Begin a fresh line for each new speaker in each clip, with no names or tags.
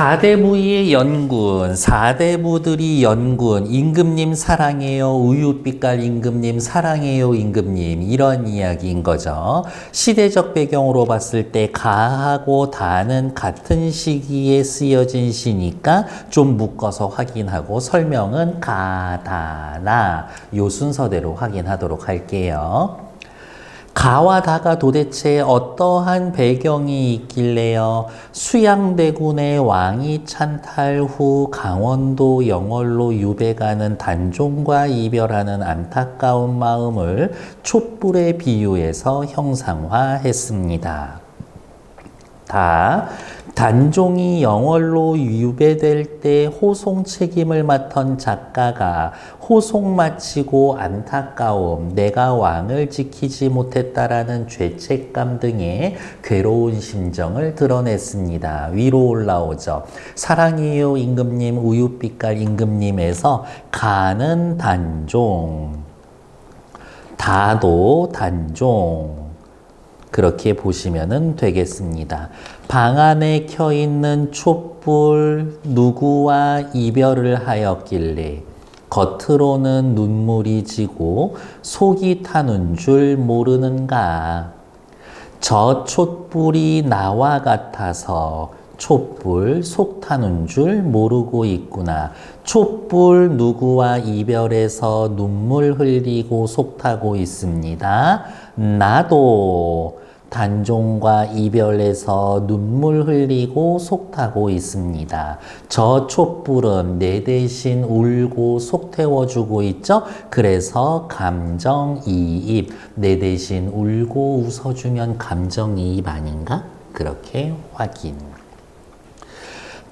사대부의 연군, 사대부들이 연군, 임금님 사랑해요, 우유빛깔 임금님 사랑해요, 임금님 이런 이야기인 거죠. 시대적 배경으로 봤을 때 가하고 다는 같은 시기에 쓰여진 시니까 좀 묶어서 확인하고 설명은 가다나 요 순서대로 확인하도록 할게요. 가와 다가 도대체 어떠한 배경이 있길래요? 수양대군의 왕이 찬탈 후 강원도 영월로 유배가는 단종과 이별하는 안타까운 마음을 촛불에 비유해서 형상화했습니다. 다 단종이 영월로 유배될 때 호송 책임을 맡은 작가가 호송 마치고 안타까움, 내가 왕을 지키지 못했다라는 죄책감 등의 괴로운 심정을 드러냈습니다. 위로 올라오죠. 사랑해요 임금님, 우유빛깔 임금님에서 가는 단종, 다도 단종, 그렇게 보시면 되겠습니다. 방 안에 켜 있는 촛불 누구와 이별을 하였길래 겉으로는 눈물이 지고 속이 타는 줄 모르는가. 저 촛불이 나와 같아서 촛불 속 타는 줄 모르고 있구나. 촛불 누구와 이별해서 눈물 흘리고 속 타고 있습니다. 나도 단종과 이별해서 눈물 흘리고 속 타고 있습니다. 저 촛불은 내 대신 울고 속 태워주고 있죠? 그래서 감정이입. 내 대신 울고 웃어주면 감정이입 아닌가? 그렇게 확인.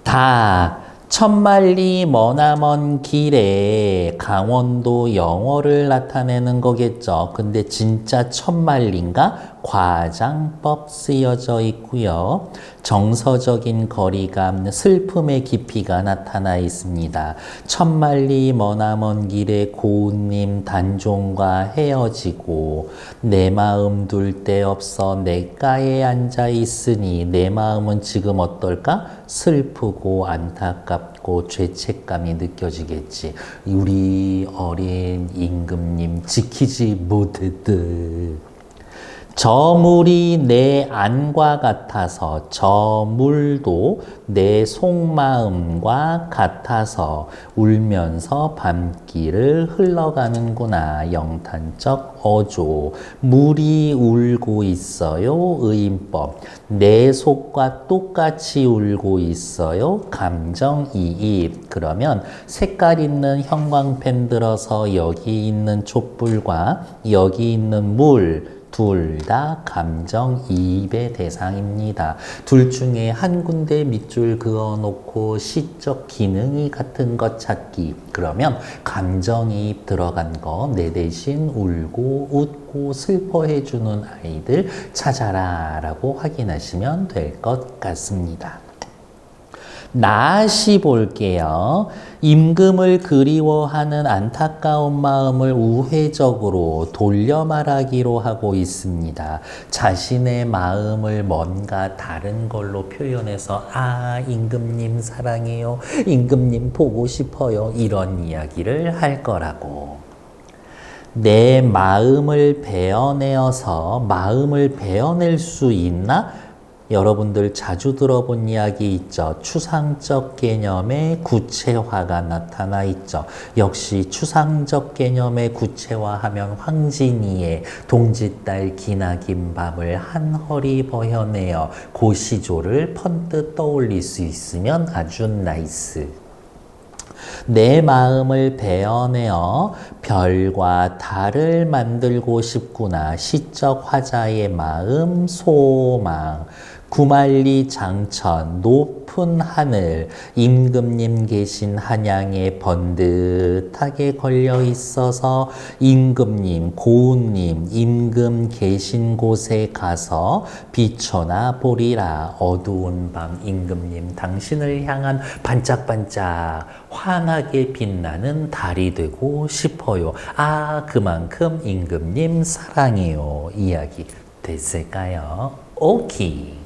다 천만리 머나먼 길에 강원도 영어를 나타내는 거겠죠. 근데 진짜 천만리인가? 과장법 쓰여져 있고요. 정서적인 거리감, 슬픔의 깊이가 나타나 있습니다. 천만리 머나먼 길에 고운님 단종과 헤어지고 내 마음 둘 데 없어 내가에 앉아 있으니 내 마음은 지금 어떨까? 슬프고 안타깝고 죄책감이 느껴지겠지. 우리 어린 임금님 지키지 못했듯. 저 물이 내 안과 같아서 저 물도 내 속마음과 같아서 울면서 밤길을 흘러가는구나 영탄적 어조. 물이 울고 있어요 의인법. 내 속과 똑같이 울고 있어요 감정이입. 그러면 색깔 있는 형광펜 들어서 여기 있는 촛불과 여기 있는 물 둘 다 감정 이입의 대상입니다. 둘 중에 한 군데 밑줄 그어놓고 시적 기능이 같은 것 찾기. 그러면 감정이입 들어간 거 내 대신 울고 웃고 슬퍼해주는 아이들 찾아라 라고 확인하시면 될 것 같습니다. 나시 볼게요. 임금을 그리워하는 안타까운 마음을 우회적으로 돌려 말하기로 하고 있습니다. 자신의 마음을 뭔가 다른 걸로 표현해서 아 임금님 사랑해요. 임금님 보고 싶어요. 이런 이야기를 할 거라고. 내 마음을 베어내어서 마음을 베어낼 수 있나? 여러분들 자주 들어본 이야기 있죠. 추상적 개념의 구체화가 나타나 있죠. 역시 추상적 개념의 구체화하면 황진이의 동짓달 기나긴 밤을 한 허리 버혀내어 고시조를 펀뜩 떠올릴 수 있으면 아주 나이스. 내 마음을 베어내어 별과 달을 만들고 싶구나. 시적 화자의 마음, 소망. 구만리 장천, 높은 하늘, 임금님 계신 한양에 번듯하게 걸려 있어서 임금님, 고운님, 임금 계신 곳에 가서 비춰나 보리라. 어두운 밤 임금님, 당신을 향한 반짝반짝 환하게 빛나는 달이 되고 싶어요. 아, 그만큼 임금님 사랑해요. 이야기 됐을까요? 오케이.